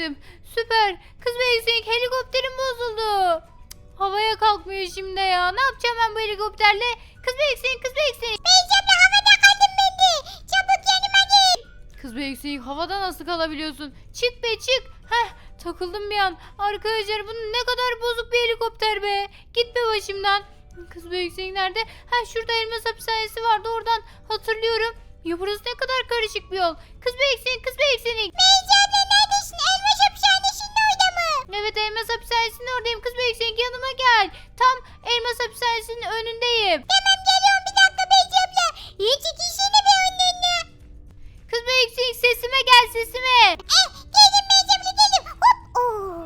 düşürmedim. Süper. Kız Beyzing helikopterim bozuldu. Havaya kalkmıyor şimdi ya. Ne yapacağım ben bu helikopterle? Kız Beyzing, kız Beyzing. Beyzabla havada kaldım ben de. Çabuk yanıma gel. Kız Beyzing havada nasıl kalabiliyorsun? Çık be çık. Heh takıldım bir an. Arkadaşlar bu ne kadar bozuk bir helikopter be. Git be başımdan. Kız Beyzing nerede? Ha şurada elmas hapishanesi vardı oradan hatırlıyorum. Ya burası ne kadar karışık bir yol. Kız Beyzing, kız Beyzing. Beyzabla Evet elmas hapishanesinin oradayım. Kız Beyzing yanıma gel. Tam elmas hapishanesinin önündeyim. Tamam geliyorum bir dakika Beyzabla. İyi çekilsene bir önlerine. Kız Beyzing sesime gel sesime. Eh geldim Beyzabla geldim. Hop. Oo.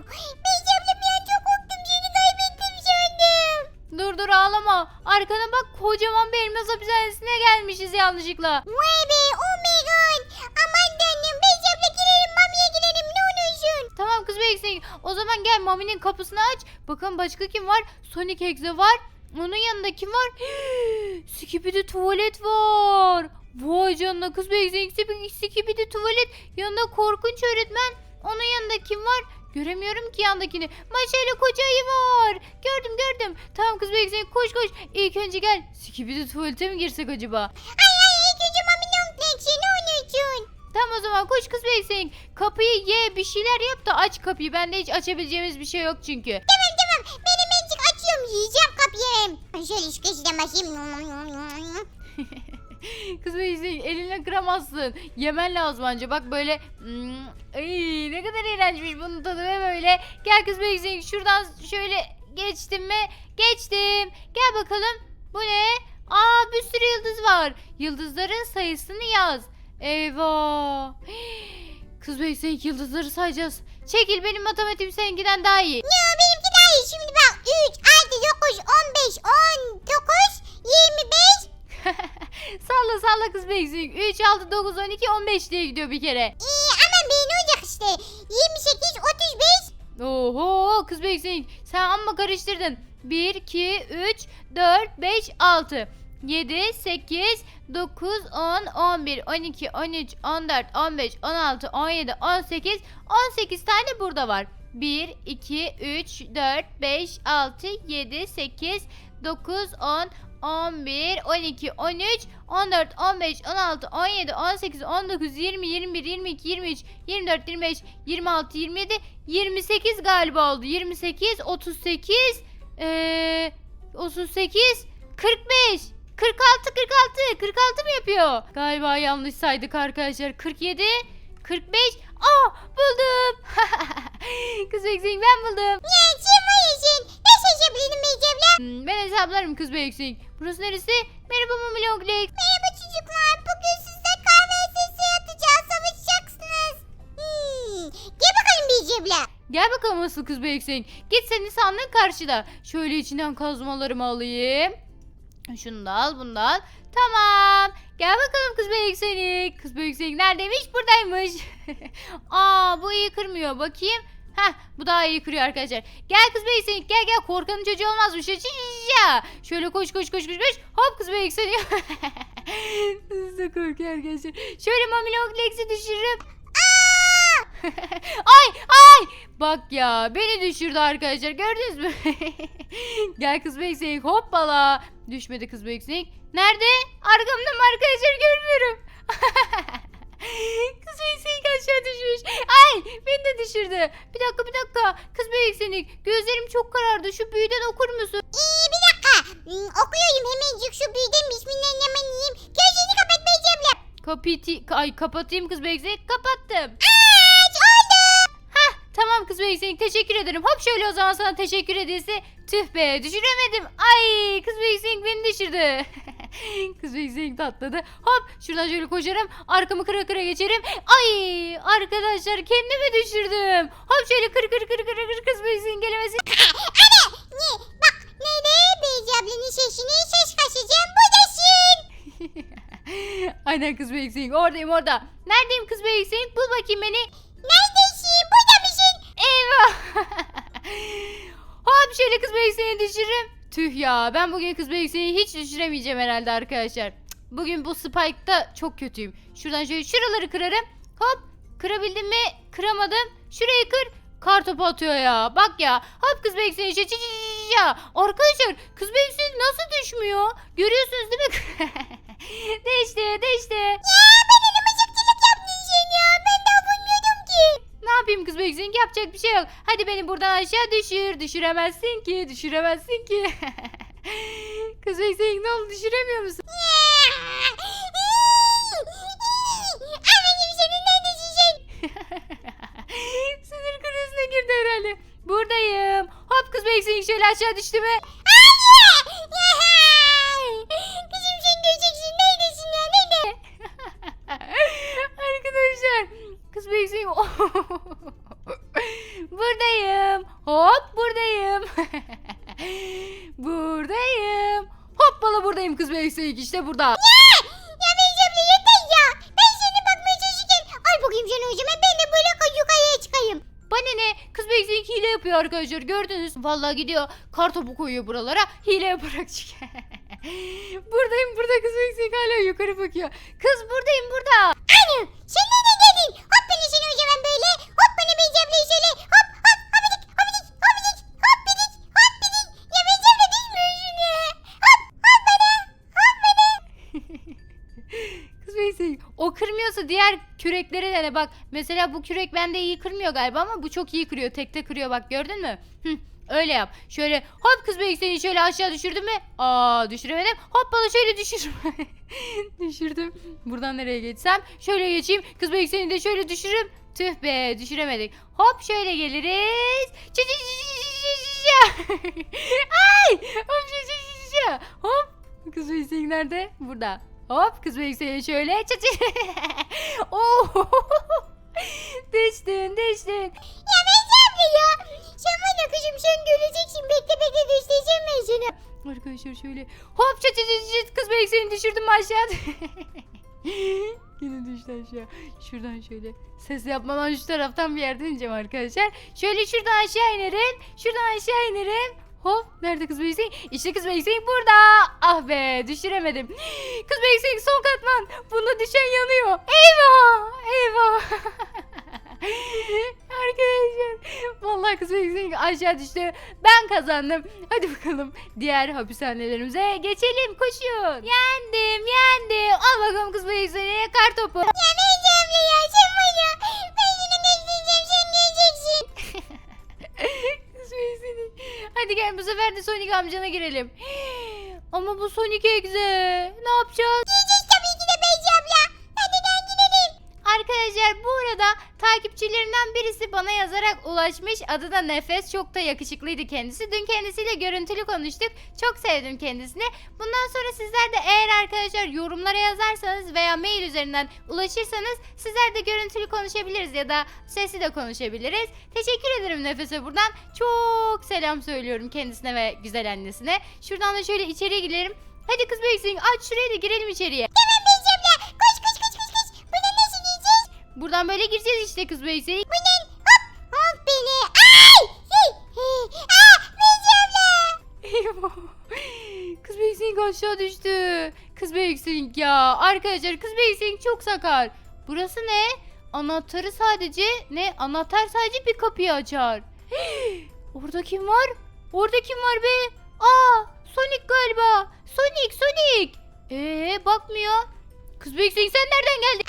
Beyzabla bir an çok korktum seni kaybettim sandım. Dur dur ağlama. Arkana bak kocaman bir elmas hapishanesine gelmişiz yanlışlıkla. Vay be oh my god. Aman tanrım Beyzabla girelim mamiye girelim ne olursun. Tamam kız Beyzing. O zaman gel Mami'nin kapısını aç. Bakalım başka kim var? Sonic Exe var. Onun yanında kim var? Skibidi tuvalet var. Vay canına kız Beyzing. Skibidi tuvalet. Yanında korkunç öğretmen. Onun yanında kim var? Göremiyorum ki yandakini. Maşa ile koca ayı var. Gördüm gördüm. Tamam kız Beyzing koş koş. İlk önce gel. Skibidi tuvalete mi girsek acaba? Tamam o zaman koş kız Beyzing. Kapıyı ye bir şeyler yap da aç kapıyı. Bende hiç açabileceğimiz bir şey yok çünkü. Tamam tamam benim mencik açıyorum yiyeceğim kapıyı. Şöyle şu köşeden. Kız Beyzing eline kıramazsın. Yemen lazım anca. Bak böyle hmm, ay, ne kadar iğrençmiş bunun tadı ve böyle. Gel kız Beyzing şuradan şöyle geçtim mi? Geçtim. Gel bakalım. Bu ne? Aa bir sürü yıldız var. Yıldızların sayısını yaz. Eyvah. Kız Beyzing yıldızları sayacağız. Çekil benim matematiğim seninkinden daha iyi. Ya benimki daha iyi şimdi bak 3, 6, 9, 15, 19, 25. salla salla kız Beyzing. 3, 6, 9, 12, 15 diye gidiyor bir kere. İyi ama benim olacak işte. 28, 35. Oho kız Beyzing sen amma karıştırdın. 1, 2, 3, 4, 5, 6, 7, 8, 9, 10, 11, 12, 13, 14, 15, 16, 17, 18, 18 tane burada var. 1, 2, 3, 4, 5, 6, 7, 8, 9, 10, 11, 12, 13, 14, 15, 16, 17, 18, 19, 20, 21, 22, 23, 24, 25, 26, 27, 28 galiba oldu. 28, 38, eee 38, 45, 46, 46, 46 mı yapıyor? Galiba yanlış saydık arkadaşlar. 47, 45, aa buldum. Kız Beksing ben buldum. Var ya sen. Nasıl Beyzabla? Hmm, ben hesaplarım kız Beksing. Burası neresi? Merhaba Mami Longlegs. Merhaba çocuklar. Bugün sizle kahve sesi atacağız. Savaşacaksınız. Hmm. Gel bakalım Beyzabla. Gel bakalım asıl kız Beksing. Git senin sandığın karşıda. Şöyle içinden kazmalarımı alayım. Şunu da al bunu da al. Tamam. Gel bakalım kız Beksing. Kız Beksing neredeymiş? Buradaymış. Aa bu iyi kırmıyor. Bakayım. Heh bu daha iyi kırıyor arkadaşlar. Gel kız Beksing gel gel korkanın çocuğu olmazmış. Ya. Şöyle koş koş koş koş koş. Hop kız Beksing. Siz de korkuyor arkadaşlar. Şöyle Mami Longlegs'i düşürürüm. ay ay. Bak ya beni düşürdü arkadaşlar gördünüz mü? Gel kız Beksing hoppala. Düşmedi kız Beksing. Nerede? Arkamda mı arkadaşlar görmüyorum. kız Beksing aşağı düşmüş. Ay beni de düşürdü. Bir dakika bir dakika. Kız Beksing gözlerim çok karardı. Şu büyüden okur musun? İyi bir dakika. Hmm, okuyorum hemencik şu büyüden Bismillahirrahmanirrahim. Kapiti ay kapatayım kız Beksing. Kapattım. Aç oldu. Tamam kız Beksing teşekkür ederim. Hop şöyle o zaman sana teşekkür edilse. Tüh be düşüremedim. Ay kız Beksing beni düşürdü. kız Beksing tatladı. Hop şuradan şöyle koşarım. Arkamı kıra kıra geçerim. Ay arkadaşlar kendimi düşürdüm. Hop şöyle kır kır kır kır kır kız Beksing gelemesin. Ana ne bak nereye Beyzablanın sesini ses kasacağım buradasın. Aynen kız Beksing oradayım orada. Neredeyim kız Beksing? Bul bakayım beni. Neredesin burada mısın? Eyvah. Hop şöyle kız Beksing'i düşürürüm. Tüh ya ben bugün kız Beksing'i hiç düşüremeyeceğim herhalde arkadaşlar. Bugün bu Spike'da çok kötüyüm. Şuradan şöyle şuraları kırarım. Hop kırabildim mi? Kıramadım. Şurayı kır. Kar topu atıyor ya. Bak ya. Hop kız bebek ya. Arkadaşlar kız bebek nasıl düşmüyor? Görüyorsunuz değil mi? değişti değişti. Ya ben elime çıkçılık yaptın sen ya. Ben daha bulmuyordum ki. Ne yapayım kız bebek seni yapacak bir şey yok. Hadi beni buradan aşağı düşür. Düşüremezsin ki. Düşüremezsin ki. kız bebek seni ne oldu düşüremiyor musun? Sinir krizine girdi herhalde. Buradayım. Hop kız bebek seni şöyle aşağı düştü mü? İşte burada. Ya Beyzemle yeter ya. Ben seni bakmaya çalışırken al bakayım seni zaman ben de böyle yukarıya çıkayım. Bana ne? Kız beksiyim hile yapıyor arkadaşlar gördünüz. Vallahi gidiyor kar topu koyuyor buralara. Hile yaparak çıkıyor. buradayım burada kız beksiyim hala yukarı bakıyor. Kız buradayım burada. Anne sen nereden geldin? Hop beni seni kırmıyorsa diğer kürekleri dene bak. Mesela bu kürek bende iyi kırmıyor galiba ama bu çok iyi kırıyor. Tekte kırıyor bak gördün mü? Hı, öyle yap. Şöyle hop kız Beysi'yi şöyle aşağı düşürdüm mü? Aa düşüremedim. Hop bana şöyle düşür. Düşürdüm. Buradan nereye geçsem? Şöyle geçeyim. Kız Beysi'ni de şöyle düşürürüm. Tüh be düşüremedik. Hop şöyle geliriz. Ay! Hop. Kız Beysi nerede? Burada. Hop kız Beysi'ye şöyle. Oo! düştün düştün. Ya Beyzemle ya. Sen ya kızım sen göreceksin. Bekle bekle göstereceğim ben sana. Arkadaşlar şöyle hop çat çat çat kız seni düşürdüm aşağı. Yine düştü aşağı. Şuradan şöyle ses yapmadan şu taraftan bir yerden ineceğim arkadaşlar. Şöyle şuradan aşağı inerim. Şuradan aşağı inerim. Hop nerede kız Beysin? İşte kız Beysin burada. Ah be düşüremedim. Kız Beysin son katman. Bunda düşen yanıyor. Eyvah. Eyvah. Arkadaşlar vallahi kız Beysin aşağı düştü. Ben kazandım. Hadi bakalım diğer hapishanelerimize geçelim. Koşun. Yendim yendim. Al bakalım kız Beysin'e kar topu. Beyzemle ya sen Hadi gel bu sefer de Sonic amcana girelim. Ama bu Sonic Exe. Ne yapacağız? Yiyeceğiz tabii ki de Beyzemle. Hadi gel gidelim. Arkadaşlar bu arada takipçilerimden birisi bana yazarak ulaşmış. Adı da Nefes. Çok da yakışıklıydı kendisi. Dün kendisiyle görüntülü konuştuk. Çok sevdim kendisini. Bundan sonra sizler de eğer arkadaşlar yorumlara yazarsanız veya mail üzerinden ulaşırsanız sizler de görüntülü konuşabiliriz ya da sesli de konuşabiliriz. Teşekkür ederim Nefes'e buradan. Çok selam söylüyorum kendisine ve güzel annesine. Şuradan da şöyle içeriye girelim. Hadi kız Beksin aç şurayı da girelim içeriye. Tamam Buradan böyle gireceğiz işte kız Beksin. Buradan hop hop beni. Ay! Hey! Hey! Aa! Beyzemle. Eyvah. Kız Büyüksink aşağı düştü. Kız Büyüksink ya. Arkadaşlar kız Büyüksink çok sakar. Burası ne? Anahtarı sadece ne? Anahtar sadece bir kapıyı açar. Orada kim var? Orada kim var be? Aa, Sonic galiba. Sonic, Sonic. Ee, bakmıyor. Kız Büyüksink sen nereden geldin?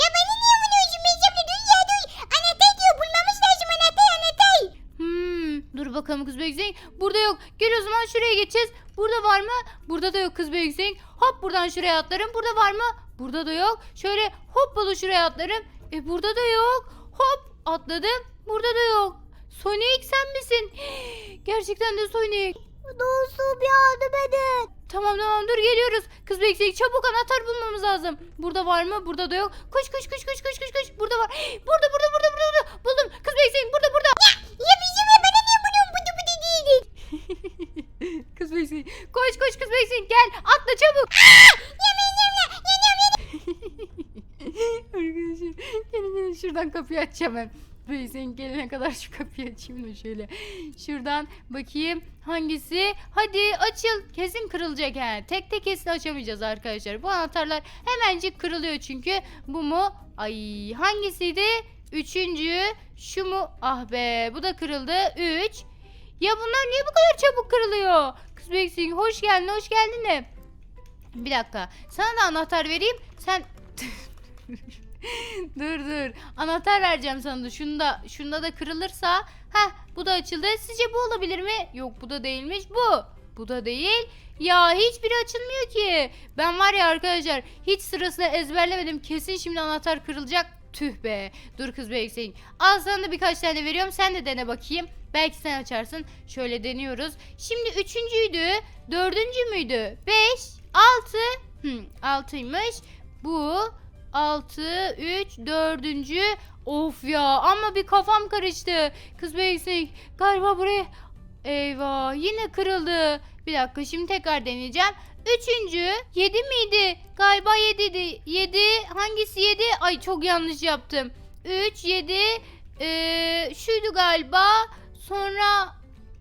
Ya beni niye vuruyorsun Beyzemle? Dur ya dur. Anahtar diyor. Bulmamız lazım anahtar anahtar. Hmm, dur bakalım kız Büyüksink. Burada yok. Gel o zaman şuraya geçeceğiz. Burada var mı? Burada da yok kız Büyüksink. Hop buradan şuraya atlarım. Burada var mı? Burada da yok. Şöyle hop bulu şuraya atlarım. E burada da yok. Hop atladım. Burada da yok. Sonic sen misin? Gerçekten de Sonic. Dostum yardım edin. Tamam tamam dur geliyoruz. Kız Büyüksink çabuk anahtar bulmamız lazım. Burada var mı? Burada da yok. Koş koş koş koş koş koş koş. Burada var. Burada burada burada burada. burada. Buldum. Kız Büyüksink burada burada. Ya Beyzemle bana niye vuruyorsun? Bıdı bıdı değil. kız Beksin. Koş koş kız Beksin gel atla çabuk. Ya. Ya ya Arkadaşlar gelin gelin şuradan kapıyı açacağım ben. Beksin gelene kadar şu kapıyı açayım da şöyle. Şuradan bakayım hangisi. Hadi açıl. Kesin kırılacak he. Tek tek kesin açamayacağız arkadaşlar. Bu anahtarlar hemencik kırılıyor çünkü. Bu mu? Ay hangisiydi? Üçüncü şu mu? Ah be bu da kırıldı. Üç. Ya bunlar niye bu kadar çabuk kırılıyor? Kız Beksin hoş geldin hoş geldin de. Bir dakika. Sana da anahtar vereyim. Sen dur dur. Anahtar vereceğim sana da. Şunda, şunda da kırılırsa. Heh bu da açıldı. Sizce bu olabilir mi? Yok bu da değilmiş. Bu. Bu da değil. Ya hiçbiri açılmıyor ki. Ben var ya arkadaşlar hiç sırasını ezberlemedim. Kesin şimdi anahtar kırılacak. Tüh be. Dur kız be Hüseyin. Al sana da birkaç tane veriyorum. Sen de dene bakayım. Belki sen açarsın. Şöyle deniyoruz. Şimdi üçüncüydü. Dördüncü müydü? Beş. Altı. Hmm, altıymış. Bu. Altı. Üç. Dördüncü. Of ya ama bir kafam karıştı. Kız be Hüseyin. Galiba buraya. Eyvah yine kırıldı. Bir dakika şimdi tekrar deneyeceğim. Üçüncü yedi miydi? Galiba yediydi. Yedi hangisi yedi? Ay çok yanlış yaptım. Üç yedi ee, şuydu galiba. Sonra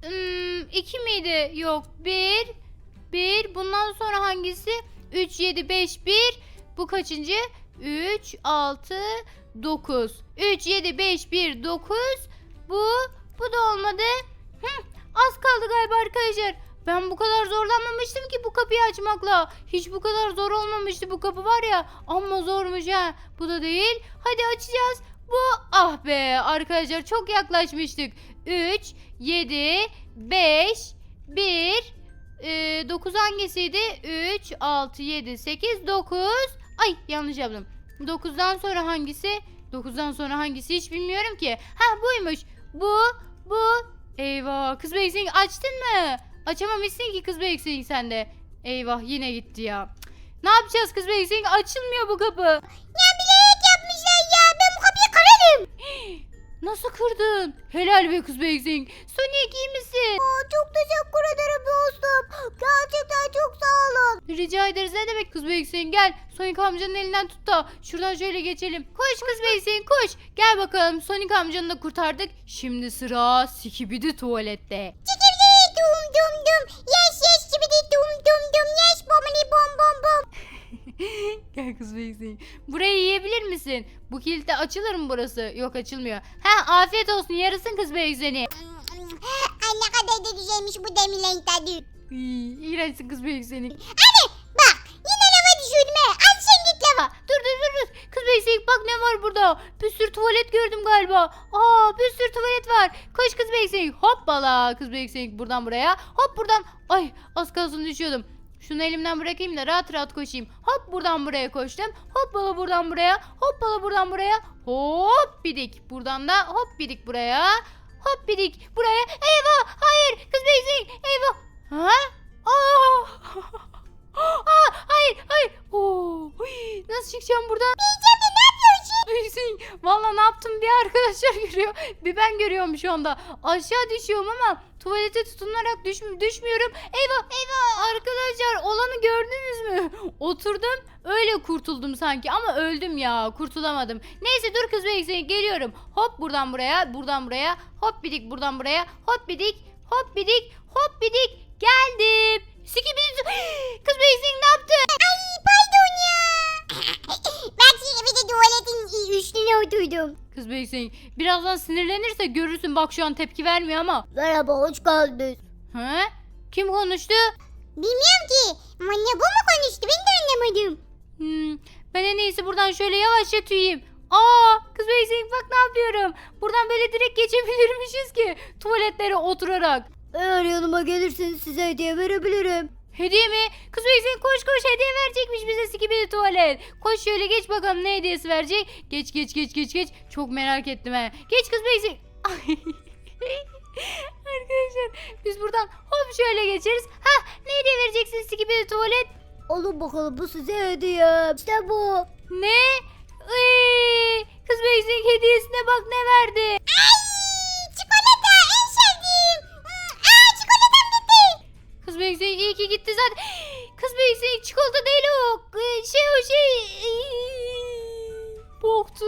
ım, iki miydi? Yok bir bir bundan sonra hangisi? Üç yedi beş bir bu kaçıncı? Üç altı dokuz. Üç yedi beş bir dokuz bu bu da olmadı. Hı, az kaldı galiba arkadaşlar. Ben bu kadar zorlanmamıştım ki bu kapıyı açmakla. Hiç bu kadar zor olmamıştı bu kapı var ya. Amma zormuş ha. Bu da değil. Hadi açacağız. Bu ah be arkadaşlar çok yaklaşmıştık. 3, 7, 5, 1, 9 hangisiydi? 3, 6, 7, 8, 9. Ay yanlış yaptım. 9'dan sonra hangisi? 9'dan sonra hangisi hiç bilmiyorum ki. Ha buymuş. Bu, bu. Eyvah kız Beysin açtın mı? Açamamışsın ki kız Beysin sen de. Eyvah yine gitti ya. Ne yapacağız kız Beysin? Açılmıyor bu kapı. Ya bilerek yapmışlar ya. Ben bu kapıyı kırarım. Nasıl kırdın? Helal be kız Beysin. Sonic iyi misin? Aa, çok teşekkür ederim dostum. Rica ederiz ne demek kız Beysin gel. Sonic amcanın elinden tut da şuradan şöyle geçelim. Koş kız Beysin koş. Gel bakalım Sonic amcanı da kurtardık. Şimdi sıra Sikibidi tuvalette. Çikibidi dum dum dum. Yes yes çibidi dum dum dum. Yes bomini bom bom bom. Gel kız Beysin. Burayı yiyebilir misin? Bu kilitle açılır mı burası? Yok açılmıyor. Ha afiyet olsun yarısın kız Beysin'i. Ay ne kadar da güzelmiş bu demirlerin tadı. İyi, İğrençsin kız Beysin'i. Anne var burada. Bir sürü tuvalet gördüm galiba. Aa bir sürü tuvalet var. Koş kız Beysin. Hoppala kız Beysin buradan buraya. Hop buradan. Ay az kalsın düşüyordum. Şunu elimden bırakayım da rahat rahat koşayım. Hop buradan buraya koştum. Hoppala buradan buraya. Hoppala buradan buraya. Hop bidik. Buradan da hop bidik buraya. Hop bidik buraya. Eyvah hayır kız Beysin. Eyvah. Ha? Aa! Aa, hayır hayır. Oo, nasıl çıkacağım buradan? Bir arkadaşlar görüyor. Bir ben görüyorum şu anda. Aşağı düşüyorum ama tuvalete tutunarak düş düşmüyorum. Eyvah eyvah arkadaşlar olanı gördünüz mü? Oturdum öyle kurtuldum sanki ama öldüm ya kurtulamadım. Neyse dur kız Hüseyin geliyorum. Hop buradan buraya buradan buraya hop bidik buradan buraya hop bidik hop bidik hop bidik geldim. Sikibidi kız bey Hüseyin ne yaptın? Ay pardon ya. ben şimdi bir de oturdum. Kız bey Hüseyin birazdan sinirlenirse görürsün bak şu an tepki vermiyor ama. Merhaba hoş geldiniz. He? Kim konuştu? Bilmiyorum ki. Anne bu mu konuştu ben de anlamadım. Hmm, ben en iyisi buradan şöyle yavaşça tüyeyim. Aa, kız bey bak ne yapıyorum. Buradan böyle direkt geçebilirmişiz ki tuvaletlere oturarak. Eğer yanıma gelirseniz size hediye verebilirim. Hediye mi? Kız bey koş koş hediye verecekmiş bize sikibidi tuvalet. Koş şöyle geç bakalım ne hediyesi verecek. Geç geç geç geç geç. Çok merak ettim he. Geç kız bey Ay. Arkadaşlar biz buradan hop şöyle geçeriz. Ha ne hediye vereceksin sikibidi tuvalet? Alın bakalım bu size hediye. İşte bu. Ne? Iy, kız Beyzing hediyesine bak ne verdi. Ay Kız Beyzing iyi ki gitti zaten. Kız Beyzing çikolata değil o. Ee, Şey o şey. Iy, Boktu.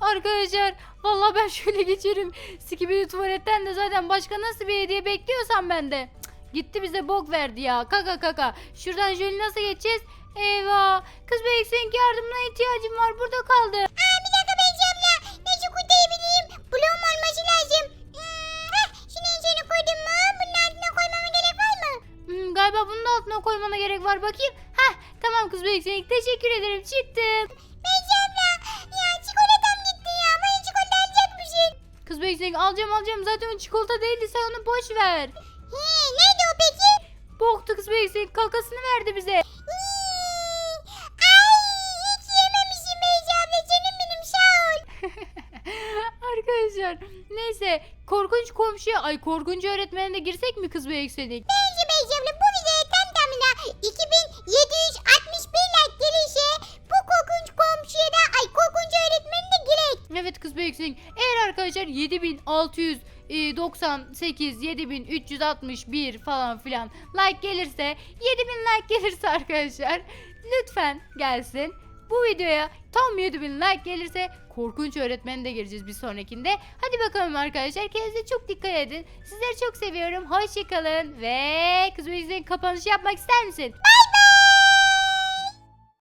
Arkadaşlar vallahi ben şöyle geçerim. Skibidi tuvaletten de zaten başka nasıl bir hediye bekliyorsam ben de. Gitti bize bok verdi ya. Kaka kaka. Şuradan şöyle nasıl geçeceğiz? Eyvah. Kız Beyzing yardımına ihtiyacım var. Burada kaldı. Galiba bunun altına koymana gerek var bakayım. Heh tamam kız bebek Sonic teşekkür ederim çıktım. Abla ya çikolatam gitti ya. Bana çikolata? Kız Sonic alacağım alacağım zaten o çikolata değildi sen onu boş ver. He neydi o peki? Boktu kız bebek Sonic kakasını verdi bize. Hmm, Ay hiç yememişim Beyci abla. Canım benim sağ ol. Arkadaşlar neyse korkunç komşuya ay korkunç öğretmene de girsek mi kız Sonic? Bence Sonic eğer arkadaşlar 7698 7361 falan filan like gelirse 7000 like gelirse arkadaşlar lütfen gelsin. Bu videoya tam 7000 like gelirse korkunç öğretmeni de gireceğiz bir sonrakinde. Hadi bakalım arkadaşlar kendinize çok dikkat edin. Sizleri çok seviyorum. Hoşçakalın ve kız Sonic kapanışı yapmak ister misin? Bay